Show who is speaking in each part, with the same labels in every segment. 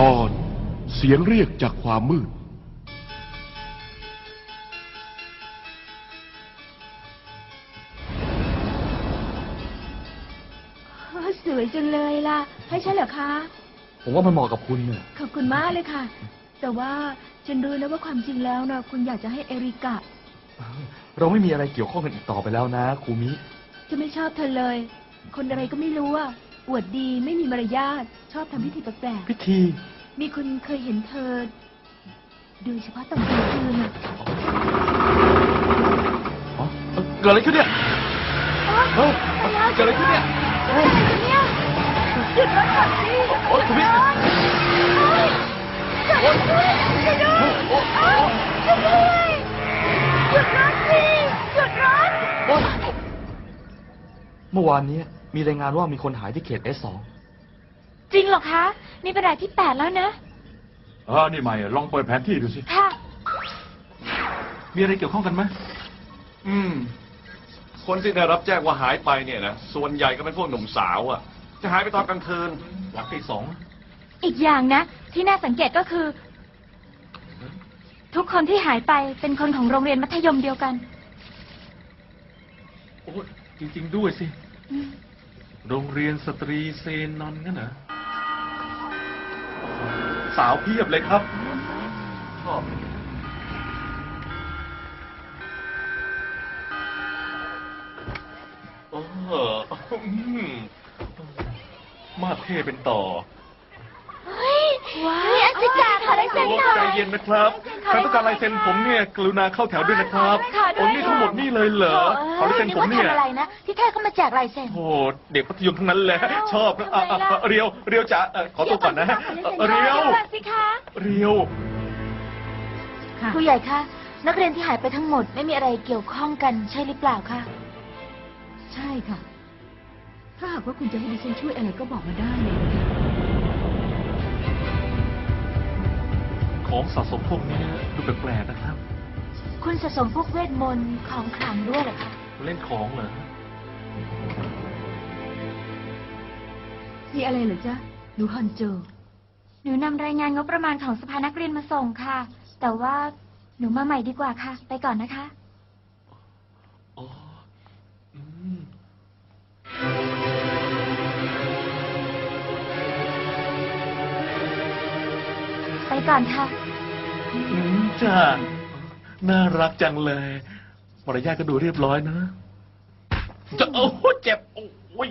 Speaker 1: ตอนเสียงเรียกจากความมืด
Speaker 2: เออสวยจังเลยล่ะ ให้ฉันเหรอคะ
Speaker 3: ผมว่ามันเหมาะกับคุณเนี่ย
Speaker 2: ขอบคุณมากเลยค่ะ แต่ว่าฉันรู้นะว่าความจริงแล้วนะคุณอยากจะให้เอริกะ
Speaker 3: เราไม่มีอะไรเกี่ยวข้องกันอีกต่อไปแล้วนะครูมิ
Speaker 2: จะไม่ชอบเธอเลย คนอะไรก็ไม่รู้อะ อวดดีไม่มีมารยาทชอบทำพิธีแปลก
Speaker 3: พิธี
Speaker 2: ๆมีคนเคยเห็นเธอ โดยเฉพาะตอนกลางคืนอะ
Speaker 3: อ๋อเอ่อเกิดอะไรขึ้นเนี่ยเฮ้ยเกิดอะไรขึ้นเนี่ย
Speaker 2: เนี่ยหยุดรถก่อนสิ
Speaker 3: โอ๊ยคุณมิ
Speaker 2: เกิดอะไรขึ้นช่วยด้วยเอ้าช่วยด้วยหยุดรถสิหยุดรถ
Speaker 3: โอ๊ยเมื่อวานนี้ มีรายงานว่ามีคนหายที่เขต S2
Speaker 2: จริงเหรอคะ นี่เป็นรายที่แปดแล้วนะ
Speaker 4: อ่านี่ใหม่ลองเปิดแผนที่ดูสิ
Speaker 2: ค่ะ
Speaker 4: มีอะไรเกี่ยวข้องกันไหม
Speaker 5: อืม คนที่ได้รับแจ้งว่าหายไปเนี่ยนะส่วนใหญ่ก็เป็นพวกหนุ่มสาวอะ่ะจะหายไปตอนกลางคืน
Speaker 4: หลักที่สอง
Speaker 2: อีกอย่างนะ ที่น่าสังเกตก็คือ ทุกคนที่หายไปเป็นคนของโรงเรียนมัธยมเดียวกัน
Speaker 4: โอ้ยจริง ๆ ด้วยสิ โรงเรียนสตรีเซนนันงั้นเหรอสาวเพียบเลยครับ ชอบเอออืมมาเท่เป็นต่อ
Speaker 2: ว้าวอัศจรรย์ขอได้เซ็นหน่อย
Speaker 4: ใจเย็นนะครับใครต้องการลายเซ็นผมเนี่ยกรุณาเข้าแถวด้วยนะครับ
Speaker 2: ค่ะด้วย
Speaker 4: โอ้นี่ทั้งหมดนี่เลยเหรอขอลายเซ็นผมเนี่ย
Speaker 2: อะไรนะ ที่แท้ก็มาแจกลายเซ็น
Speaker 4: โอ้โหเด็กมัธยมทั้งนั้นแหละ ชอบนะอะอะอะเรียว เรียวจ๋าเอ่อขอตัวก่อนนะเอ่อเรียว
Speaker 2: สิคะ
Speaker 4: เรียว
Speaker 2: ครูใหญ่คะ นักเรียนที่หายไปทั้งหมดไม่มีอะไรเกี่ยวข้องกันใช่หรือเปล่าคะ
Speaker 6: ใช่ค่ะ ถ้าหากว่าคุณจะให้ดิฉันช่วยอะไรก็บอกมาได้เลยนะคะ
Speaker 4: ของสะสมพวกนี้ดูแปลกๆนะครับ
Speaker 2: คุณสะสมพวกเวทมนต์ของขลังด้วยเหรอคะ
Speaker 4: เล่นของเหรอ
Speaker 6: มีอะไรเหรอจ๊ะหนูฮันโจ
Speaker 2: หนูนำรายงานงบประมาณของสภานักเรียนมาส่งค่ะ แต่ว่าหนูมาใหม่ดีกว่าค่ะ ไปก่อนนะคะ ไปก่อนค่ะ
Speaker 4: อืมจ้าน่ารักจังเลยมารยาทก็ดูเรียบร้อยนะ จะโอ้โหเจ็บ โอ้ย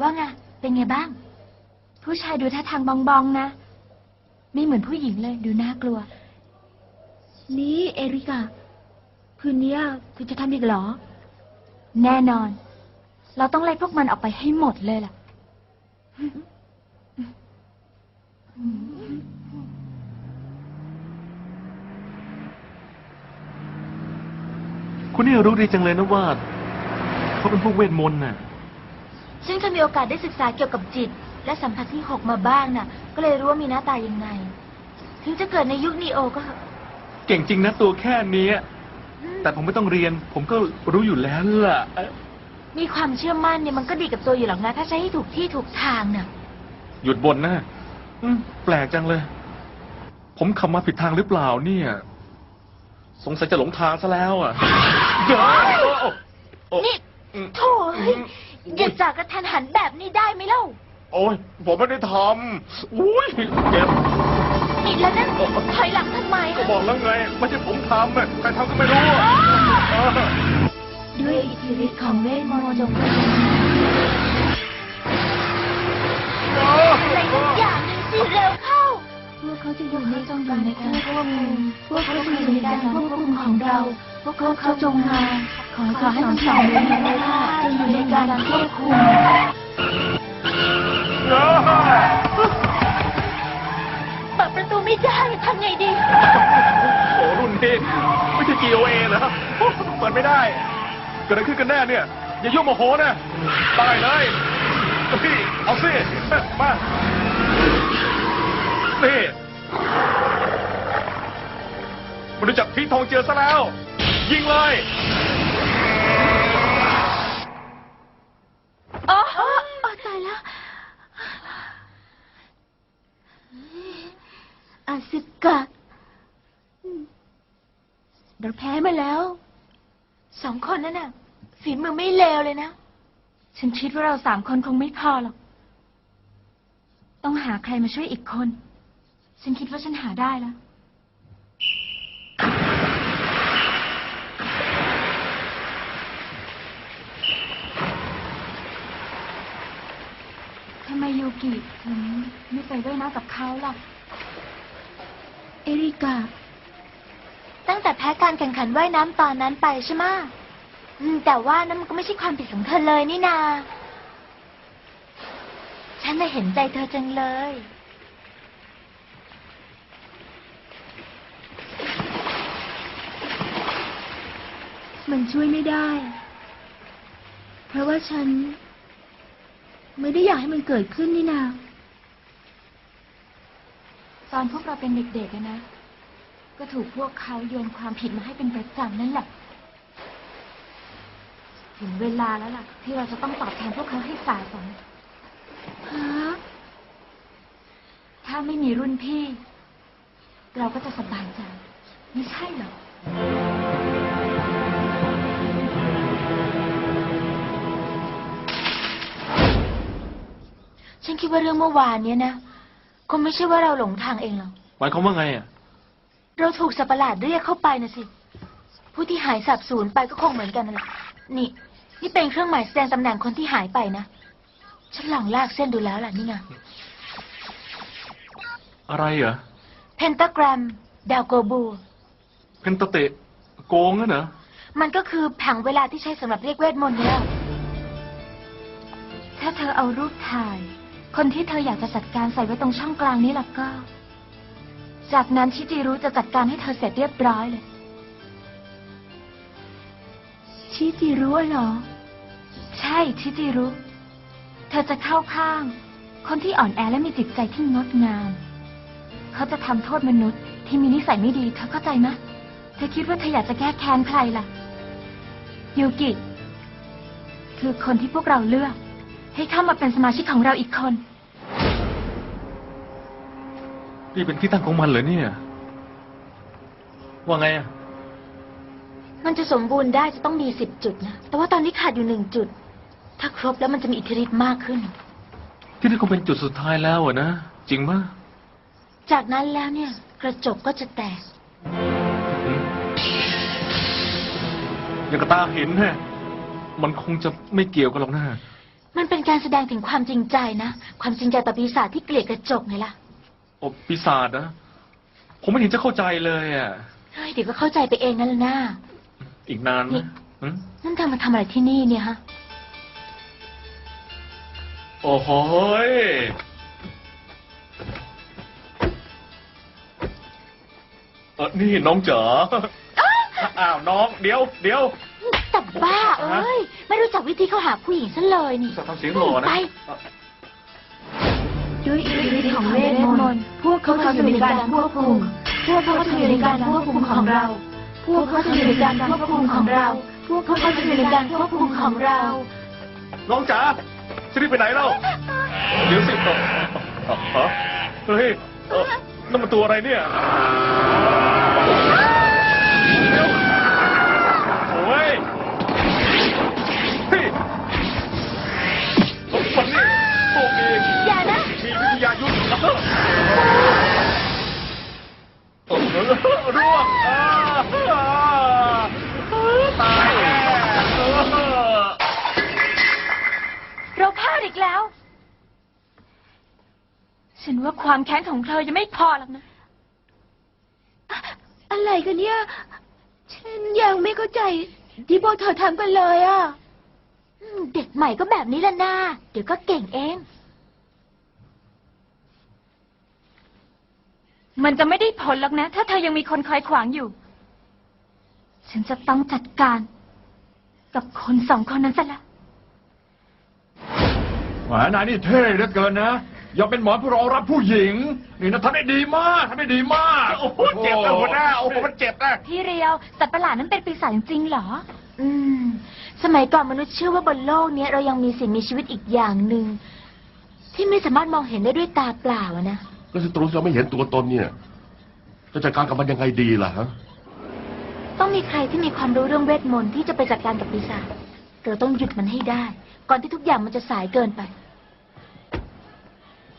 Speaker 2: ว่าไง เป็นไงบ้าง ผู้ชายดูท่าทางบองบองๆนะ ไม่เหมือนผู้หญิงเลยดูน่ากลัว
Speaker 6: นี่เอริกา คืนเนี้ยคุณจะทำอีกเหรอ
Speaker 2: แน่นอน เราต้องไล่พวกมันออกไปให้หมดเลยล่ะ
Speaker 4: คุณนี่รู้ดีจังเลยนะว่าเขาเป็นพวกเวทมนต์น่ะ
Speaker 2: ซึ่งถ้ามีโอกาสได้ศึกษาเกี่ยวกับจิต และสัมผัสที่หกมาบ้างน่ะ ก็เลยรู้ว่ามีหน้าตายังไง ถึงจะเกิดในยุคนีโอก็เถอะ
Speaker 4: เก่งจริงนะตัวแค่เนี้ย แต่ผมไม่ต้องเรียน ผมก็รู้อยู่แล้วล่ะเอ๊ะ
Speaker 2: มีความเชื่อมั่นเนี่ยมันก็ดีกับตัวอยู่หรอกนะ ถ้าใช้ให้ถูกที่ถูกทางน่ะ
Speaker 4: หยุดบ่นนะอืมแปลกจังเลย ผมขับมาผิดทางหรือเปล่าเนี่ย สงสัยจะหลงทางซะแล้วอะเดี๋ยวโอ้โอ้
Speaker 2: นี่
Speaker 4: อืม
Speaker 2: โถ่เอ้ยอย่าจากกระทันหันแบบนี้ได้ไหมเล่า
Speaker 4: โอ้ยผมไม่ได้ทำอุ้ยเจ็บ
Speaker 2: นี่แล้วนั่นถอยหลังทำไม
Speaker 4: ก็บอกแล้วไง ไม่ใช่ผมทำอะใครทำก็ไม่รู้อะเออ
Speaker 2: ด้วยอิทธิฤทธิ์ของเวทมนต์จงเป็นอะไรทุกอย่างหนึ่งสิเร็วเข้า
Speaker 6: พวกเขาจะอยู่ใน
Speaker 2: จงอยู่ในการควบคุมพวกเขาจะอยู่ในการควบคุมของเรา พวกเขาจงมาขอขอให้ทั้งสองเวทมนต์จงอยู่ในการควบคุมเปิดประตูไม่ได้ทำไงดี
Speaker 4: โอ้รุ่นนี้ไม่ใช่ GOA เหรอเปิดไม่ได้ เกิดอะไรขึ้นกันแน่เนี่ย อย่ายุ่งโมโหนะตายเลยพี่เอาสิมานี่มันรู้จักพี่ทองเจือซะแล้ว ยิงเลย
Speaker 2: อ๋อตาย อไม่เลวเลยนะ ฉันคิดว่าเราสามคนคงไม่พอหรอก ต้องหาใครมาช่วยอีกคน ฉันคิดว่าฉันหาได้แล้วทำไมยูกิถึงไม่ไปด้วยน้ำกับเขาล่ะ เอริกา ตั้งแต่แพ้การแข่งขันว่ายน้ำตอนนั้นไปใช่ไหมะ อืมแต่ว่านั่นมันก็ไม่ใช่ความผิดของเธอเลยนี่นา ฉันน่ะเห็นใจเธอจังเลย มันช่วยไม่ได้ เพราะว่าฉัน ไม่ได้อยากให้มันเกิดขึ้นนี่นา ตอนพวกเราเป็นเด็กๆอะนะ ก็ถูกพวกเขาโยนความผิดมาให้เป็นประจำนั่นแหละ ถึงเวลาแล้วล่ะ ที่เราจะต้องตอบแทนพวกเขาให้สาสมฮะถ้าไม่มีรุ่นพี่ เราก็จะสบายใจ ไม่ใช่เหรอฉันคิดว่าเรื่องเมื่อวานเนี้ยนะคงไม่ใช่ว่าเราหลงทางเองหรอก
Speaker 4: หมายความว่าไงอะ
Speaker 2: เราถูกสัตว์ประหลาดเรียกเข้าไปนะสิ ผู้ที่หายสับสูญไปก็คงเหมือนกันนั่นแหละนี่ นี่เป็นเครื่องหมายแสดงตำแหน่งคนที่หายไปนะ ฉันลองลากเส้นดูแล้วล่ะนี่ไง
Speaker 4: อะไรเหรอ
Speaker 2: เพนตากรัมดาวโกบู
Speaker 4: เพนตะเตะโกงนั่นเหรอ
Speaker 2: มันก็คือผังเวลาที่ใช้สำหรับเรียกเวทมนต์เนี่ยถ้าเธอเอารูปถ่าย คนที่เธออยากจะจัดการใส่ไว้ตรงช่องกลางนี้ล่ะก็ จากนั้นชิจิรุจะจัดการให้เธอเสร็จเรียบร้อยเลย ชิจิรุเหรอใช่ชิจิรุ เธอจะเข้าข้าง คนที่อ่อนแอและมีจิตใจที่งดงาม เขาจะทำโทษมนุษย์ที่มีนิสัยไม่ดีเธอเข้าใจไหมเธอคิดว่าเธออยากจะแก้แค้นใครล่ะ ยูกิ คือคนที่พวกเราเลือก ให้เข้ามาเป็นสมาชิกของเราอีกคน
Speaker 4: นี่เป็นที่ตั้งของมันเหรอเนี่ย ว่าไงอะ
Speaker 2: มันจะสมบูรณ์ได้จะต้องมีสิบจุดนะ แต่ว่าตอนนี้ขาดอยู่หนึ่งจุด ถ้าครบแล้วมันจะมีอิทธิฤทธิ์มากขึ้น
Speaker 4: ที่นี่คงเป็นจุดสุดท้ายแล้วอะนะ จริงปะ
Speaker 2: จากนั้นแล้วเนี่ย กระจกก็จะแตก
Speaker 4: อืมอย่างกระตาเห็นแฮะมันคงจะไม่เกี่ยวกันหรอกนะ
Speaker 2: มันเป็นการแสดงถึงความจริงใจนะ ความจริงใจต่อปีศาจที่เกลียดกระจกไงล่ะ
Speaker 4: โอปีศาจนะ ผมไม่เห็นจะเข้าใจเลยอะ
Speaker 2: เฮ้ยเดี๋ยวก็เข้าใจไปเองนั่นแหละนะ
Speaker 4: อีกนานไหม
Speaker 2: นี่
Speaker 4: หืม
Speaker 2: นั่นเธอมาทำอะไรที่นี่เนี่ยฮะ
Speaker 4: โอ้โหยเออนี่น้องจ๋าอ้าวน้อง เดี๋ยวเดี๋ยว
Speaker 2: แต่บ้าเอ้ย ไม่รู้จักวิธีเข้าหาผู้หญิงซะเลยนี่
Speaker 4: จะทำเสียงหล่อนะ
Speaker 2: ไปด้วยอิทธิฤทธิ์ของเวทมนต์พวกเขาจะอยู่ในการควบคุม พวกเขาจะอยู่ในการควบคุมของเรา พวกเขาจะอยู่ในการควบคุมของเรา พวกเขาจะอยู่ในการควบคุมของเรา
Speaker 4: น้องจ๋า จะรีบไปไหนเล่าเดี๋ยวสิเอ่อเอ่อเอ่อเฮ้ยเอ่อนั่นมันตัวอะไรเนี่ยเดี๋ยวโอ้ยเฮ้ยมันนี่พวกนี้
Speaker 2: อย่านะ
Speaker 4: มีวิทยายุทธ์เออเออร่วงอ่า
Speaker 2: ว่าความแค้นของเธอยังไม่พอหรอกนะอะไรกันเนี่ย ฉันยังไม่เข้าใจที่พวกเธอทำกันเลยอะเด็กใหม่ก็แบบนี้แหละนาเดี๋ยวก็เก่งเอง มันจะไม่ได้ผลหรอกนะ ถ้าเธอยังมีคนคอยขวางอยู่ ฉันจะต้องจัดการ กับคนสองคนนั้นซะละ
Speaker 7: แหมนายนี่เท่เหลือเกินนะ อย่าเป็นหมอผู้รองรับผู้หญิง นี่นะทำได้ดีมากทำได้ดีมาก
Speaker 4: โอ้โหเจ็บนะหัวหน้าโอ้โหมันเจ็บนะ
Speaker 2: พี่เรียวสัตว์ประหลาดนั้นเป็นปีศาจจริงๆเหรอ อืม สมัยก่อนมนุษย์เชื่อว่าบนโลกเนี้ยเรายังมีสิ่งมีชีวิตอีกอย่างหนึ่งที่ไม่สามารถมองเห็นได้ด้วยตาเปล่าอะนะ
Speaker 1: แล้วศัตรูที่เราไม่เห็นตัวตนเนี่ยจะจัดการกับมันยังไงดีล่ะฮะ
Speaker 2: ต้องมีใครที่มีความรู้เรื่องเวทมนต์ที่จะไปจัดการกับปีศาจเราต้องหยุดมันให้ได้ ก่อนที่ทุกอย่างมันจะสายเกินไป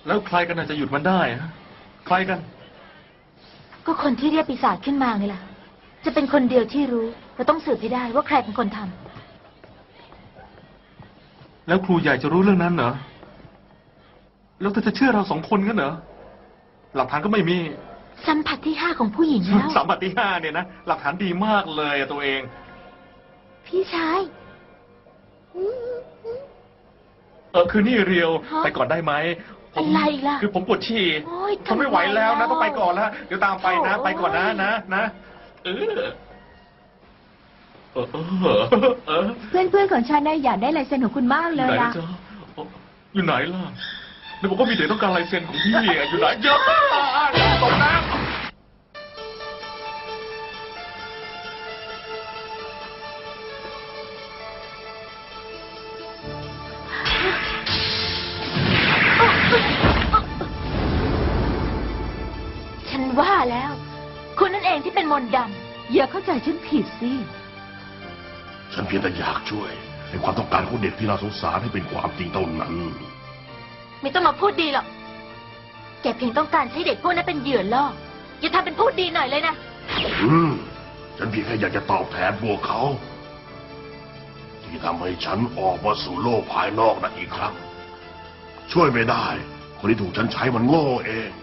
Speaker 4: แล้วใครกันน่ะจะหยุดมันได้ฮะใครกัน
Speaker 2: ก็คนที่เรียกปีศาจขึ้นมาไงล่ะ จะเป็นคนเดียวที่รู้ เราต้องสืบให้ได้ว่าใครเป็นคนทำ
Speaker 4: แล้วครูใหญ่จะรู้เรื่องนั้นเหรอ แล้วเธอจะเชื่อเราสองคนกันเหรอ หลักฐานก็ไม่มี
Speaker 2: สัมผัสที่ห้าของผู้หญิงแล้ว
Speaker 4: สามปฏิห้าเนี่ยนะ หลักฐานดีมากเลยอะตัวเอง
Speaker 2: พี่ชาย
Speaker 4: เออคือนี่เรียว
Speaker 2: ฮะ
Speaker 4: ไปก่อนได้ไหม ผม
Speaker 2: อะไรล่ะ
Speaker 4: คือผมปวดฉี่
Speaker 2: โอ๊ย
Speaker 4: ทนไม่ไหวแล้ว
Speaker 2: ทำไม
Speaker 4: นะ
Speaker 2: เล่า
Speaker 4: ต้องไปก่อนแล้ว เดี๋ยวตามไปนะ
Speaker 2: โถ่
Speaker 4: ไปก่อนนะนะนะเออเออเออเออ
Speaker 6: เพื่อนๆของฉันน่ะอยากได้ลายเซ็นของคุณมาก
Speaker 4: อ
Speaker 6: เล
Speaker 4: ยู่ไหน
Speaker 6: ยล่ะ
Speaker 4: นะจ๊ะเอ่ออยู่ไหนล่ะเดี๋ยวบอกว่ามีเด็กต้องการลายเซ็นของพี่อะอยู่ไหนเยอะตกน้ำ
Speaker 2: เองที่เป็นมนต์ด
Speaker 6: อย่าเข้าใจฉันผิดสิ
Speaker 1: ฉันเพียงแต่อยากช่วยในความต้องการของเด็กที่น่าสงสารให้เป็นความจริงเท่านั้นำ
Speaker 2: ไม่ต้องมาพูดดีหรอก แกเพียงต้องการใช้เด็กพวกนั้นเป็นเหยื่อล่อ อย่าทำเป็นพูดดีหน่อยเลยนะ
Speaker 1: อืม ฉันเพียงแค่อยากจะตอบแทนพวกเขา ที่ทำให้ฉันออกมาสู่โลกภายนอกนั้นอีกครั้ง ช่วยไม่ได้ คนที่ถูกฉันใช้มันโง่เองต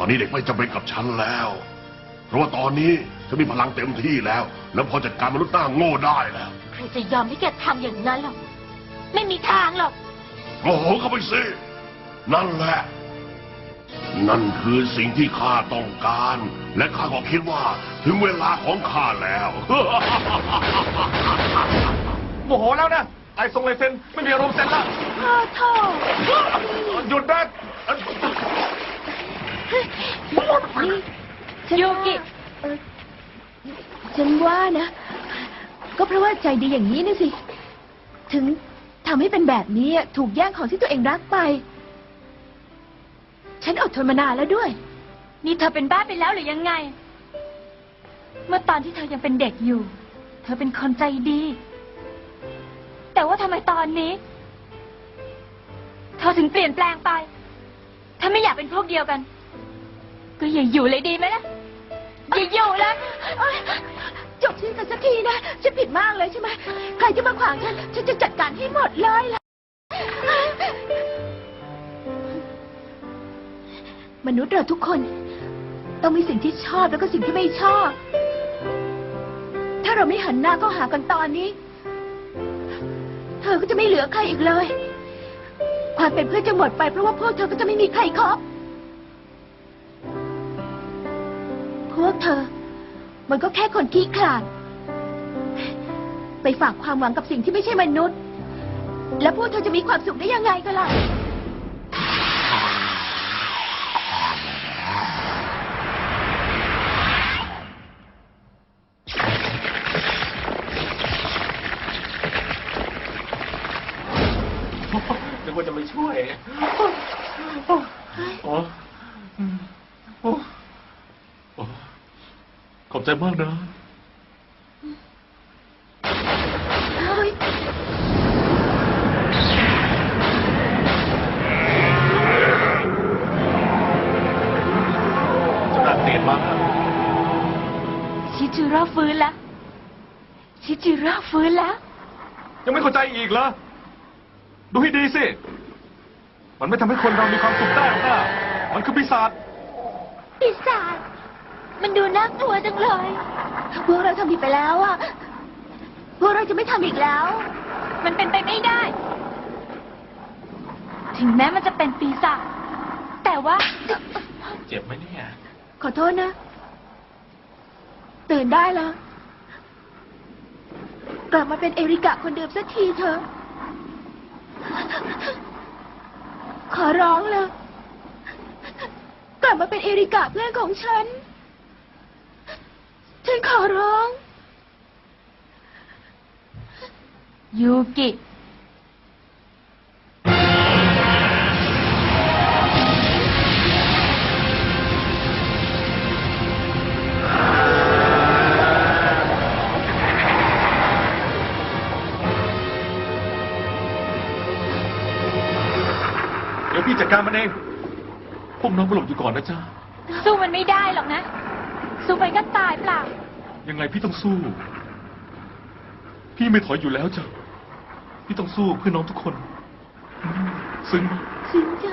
Speaker 1: อนนี้เด็กไม่จำเป็นกับฉันแล้ว เพราะว่าตอนนี้ฉันมีพลังเต็มที่แล้ว แล้วพอจัดการมนุษย์หน้าโง่ได้แล้ว
Speaker 2: ใครจะยอมให้แกทำอย่างนั้นหรอกไม่มีทางหรอก
Speaker 1: โมโหเข้าไปสินั่นแหละ นั่นคือสิ่งที่ข้าต้องการ และข้าก็คิดว่าถึงเวลาของข้าแล้ว
Speaker 4: โมโหแล้วนะ ไอ้ทรงลายเซ็นไม่มีอารมณ์เซ็นละ
Speaker 2: พ่อโทษ
Speaker 4: หยุดนะ เอ่อ
Speaker 6: นี่ฉัน
Speaker 2: ยู
Speaker 6: ว่า
Speaker 2: กิ
Speaker 6: เอ่อฉันว่านะ ก็เพราะว่าใจดีอย่างนี้นะสิ ถึงทำให้เป็นแบบนี้อะถูกแย่งของที่ตัวเองรักไป ฉันอดทนมานานแล้วด้วย
Speaker 2: นี่เธอเป็นบ้าไปแล้วหรือยังไง เมื่อตอนที่เธอยังเป็นเด็กอยู่ เธอเป็นคนใจดี แต่ว่าทำไมตอนนี้ เธอถึงเปลี่ยนแปลงไป ถ้าไม่อยากเป็นพวกเดียวกัน ก็อย่าอยู่เลยดีไหมล่ะอย่าอยู่เลย
Speaker 6: เอ้ยจบสิ้นกันสักทีนะฉันผิดมากเลยใช่ไหมใครที่มาขวางฉันฉันจะจัดการให้หมดเลยล่ะมนุษย์เราทุกคน ต้องมีสิ่งที่ชอบแล้วก็สิ่งที่ไม่ชอบ ถ้าเราไม่หันหน้าเข้าหากันตอนนี้ เธอก็จะไม่เหลือใครอีกเลย ความเป็นเพื่อนจะหมดไปเพราะว่าพวกเธอก็จะไม่มีใครคบ วกเธอ มันก็แค่คนขี้ขลาด ไปฝากความหวังกับสิ่งที่ไม่ใช่มนุษย์ แล้วพวกเธอจะมีความสุขได้ยังไงกันล่ะ
Speaker 4: นึกว่าจะไม่ช่วยโอ้โอ้โอ้ข อบใจมากนะ
Speaker 6: เฮ้ย
Speaker 4: จะน่าเกลียดมากนะ
Speaker 2: ชิจิโร่ฟื้นแล้วชิจิโร่ฟื้นแล้ว
Speaker 4: ยังไม่เข้าใจอีกเหรอ ดูให้ดีสิ มันไม่ทำให้คนเรามีความสุขได้หรอกนะมันคือปีศาจ
Speaker 2: ปีศาจ มันดูน่ากลัวจังเลย
Speaker 6: พวกเราทำผิดไปแล้วอะพวกเราจะไม่ทำอีกแล้ว
Speaker 2: มันเป็นไปไม่ได้ ถึงแม้มันจะเป็นปีศาจแต่ว่า
Speaker 4: เจ็บไหมเนี่ย
Speaker 6: ขอโทษนะ ตื่นได้แล้ว กลับมาเป็นเอริกะคนเดิมสักทีเถอะ ขอร้องเลย กลับมาเป็นเอริกะเพื่อนของฉัน ฉันขอร้อง
Speaker 2: ยูกิ
Speaker 7: เดี๋ยวพี่จัดการมันเอง พวกน้องไปหลบอยู่ก่อนนะจ้า
Speaker 8: สู้มันไม่ได้หรอกนะ สู้ไปก็ตายเปล่า
Speaker 7: ยังไงพี่ต้องสู้ พี่ไม่ถอยอยู่แล้วจ้ะ พี่ต้องสู้เพื่อน้องทุกคนอืมซึ้งไหม
Speaker 6: ซึ้งจ้ะ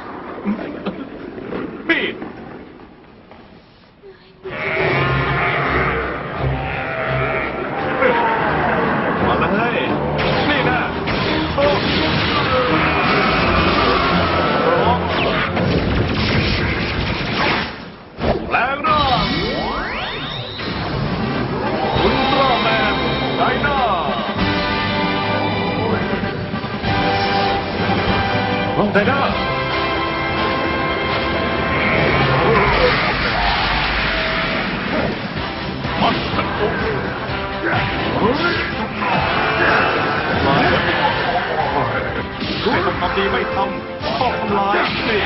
Speaker 7: ดีไม่ทำชอบทำลายนี่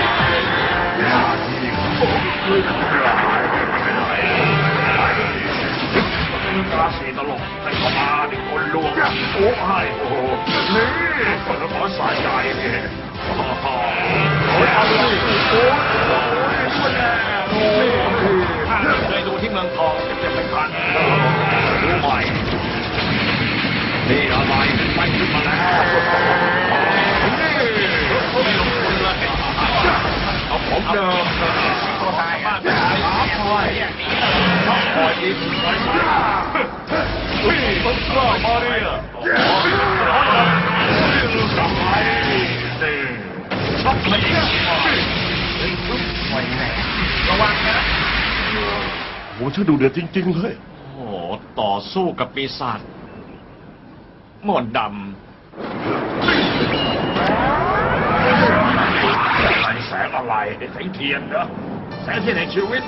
Speaker 7: ตาสีตลกให้เข้ามาดิคนลวงโอ้ให้โอ้นี่คนละหมอสายใจเนี่ยโอ้โหโอ้ยเอาเลยโอ้ยโอ้ยช่วยแน่โอ้ยถ้าเคยดูที่เมืองทองเจ็บๆเป็นพันรู้ไหมนี่อะไรเป็นไฟขึ้นมาแล้ว ผมเดิมบ้านไปขายหาพลอยชอบพลอยอีกวิ่งต้นกล้ามาเนี่ยทำไมนี่ชอบไหมเนี่ระวังนะ
Speaker 1: โหช่างดูเดือดจริง ๆ เลย
Speaker 5: โอ้ต่อสู้กับปีศาจหมอนดำ
Speaker 2: แสงอะไรแสงเทียนเนอะแสงเทียนแห่งชีวิต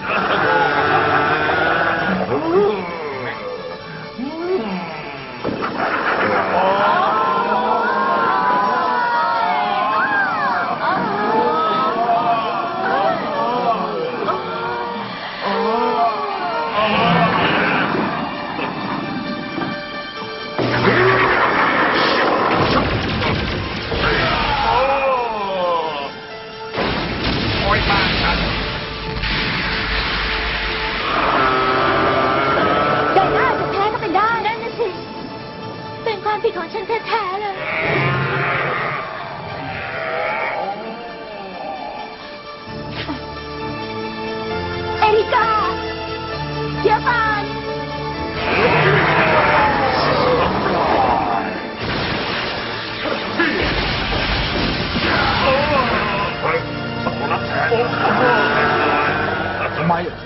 Speaker 6: ไมอะ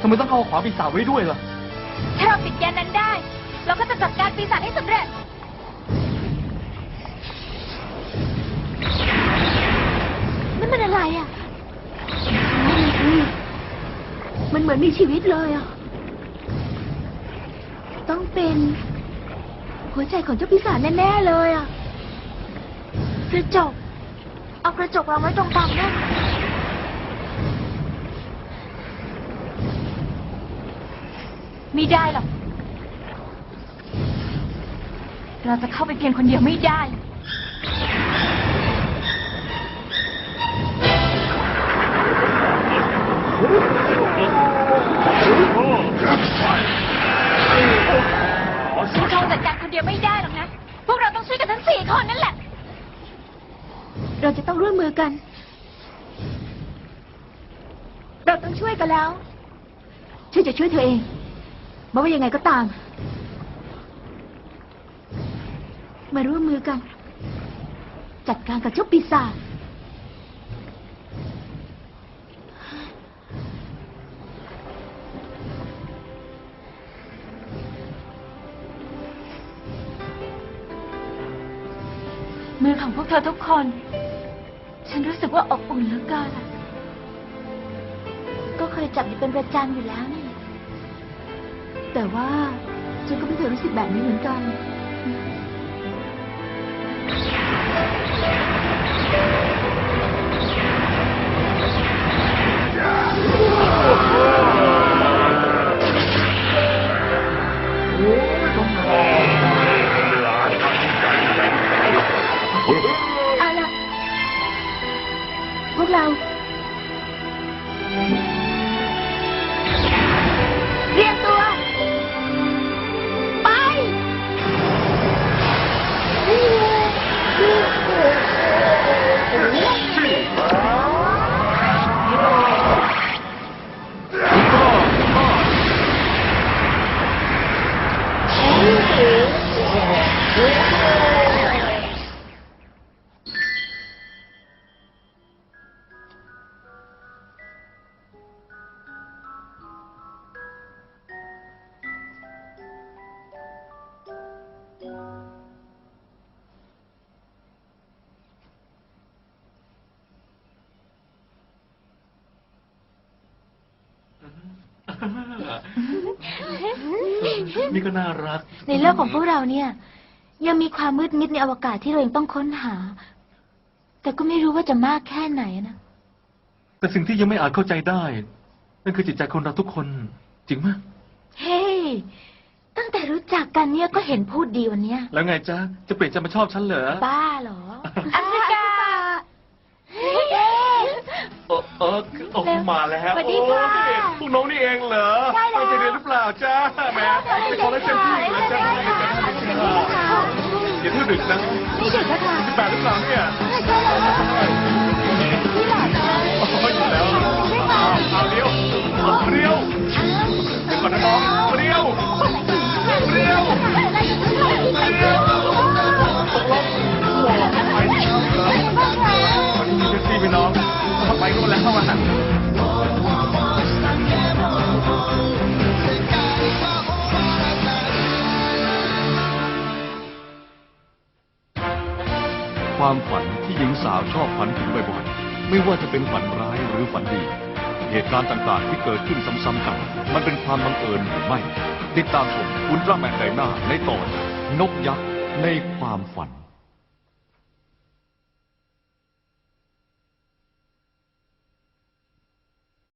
Speaker 3: ทำไมต้องเข้าขวางปีศาจไว้ด้วยล่ะ
Speaker 8: ถ้าเราปิดแกนนั้นได้ เราก็จะจัดการปีศาจให้สำเร็จ
Speaker 6: นั่นมันอะไรอะอืมมันเหมือนมีชีวิตเลยอะ ต้องเป็น หัวใจของเจ้าปีศาจแน่ๆเลยอะ กระจก เอากระจกวางไว้ตรงกลางนั่น
Speaker 8: ไม่ได้หรอก เราจะเข้าไปเพียงคนเดียวไม่ได้ ฉันคงจัดการคนเดียวไม่ได้หรอกนะ พวกเราต้องช่วยกันทั้งสี่คนนั่นแหละ
Speaker 6: เราจะต้องร่วมมือกัน เราต้องช่วยกันแล้ว ฉันจะช่วยเธอเอง ไม่ว่ายังไงก็ตาม มาร่วมมือกัน จัดการกับเจ้าปีศาจ
Speaker 8: มือของพวกเธอทุกคน ฉันรู้สึกว่าอบอุ่นเหลือเกินอะ
Speaker 6: ก็เคยจับอยู่เป็นประจำอยู่แล้วนี่ แต่ว่าฉันก็ไม่เคยรู้สึกแบบนี้เหมือนกันเอาล่ะวกเรา
Speaker 9: นี่ก็น่ารัก
Speaker 2: ในโลกของพวกเราเนี่ย ยังมีความมืดมิดในอวกาศที่เรายังต้องค้นหา แต่ก็ไม่รู้ว่าจะมากแค่ไหนนะ
Speaker 9: แต่สิ่งที่ยังไม่อาจเข้าใจได้ นั่นคือจิตใจคนเราทุกคน จริงไหม
Speaker 2: เฮ้ตั้งแต่รู้จักกันเนี่ยก็เห็นพูดดีวันเนี้ย
Speaker 9: แล้วไงจ๊ะ จะเปลี่ยนใจมาชอบฉันเหรอ
Speaker 2: บ้าเหรอ อัสกา
Speaker 4: เออเออโอ้มาแล้ว
Speaker 2: สวัสดีค่ะ
Speaker 4: โอ้ยพวกน้องนี่เองเหรอ
Speaker 2: ใช่แล้ว
Speaker 4: ไปเรียนหรือเปล่าจ้าแหมไปขอได้เต็มที่เลยจ้าอย่าเพิ่งดึกนะ
Speaker 2: นี่ดึกแล้วค่ะ
Speaker 4: สิบแปดหรือเปล่าเนี่ย
Speaker 2: ใช่แล้วนี่หล่อจัง
Speaker 4: โอ้ยอยู่แล้วอ้าวเอาเดียวเดียวเดี๋ยวก่อนนะน้อง
Speaker 10: ชอบฝันถึงบ่อยๆ ไม่ว่าจะเป็นฝันร้ายหรือฝันดี เหตุการณ์ต่างๆที่เกิดขึ้นซ้ำๆกัน มันเป็นความบังเอิญหรือไม่ ติดตามชมอุลตร้าแมนไดนาในตอน นกยักษ์ในความฝัน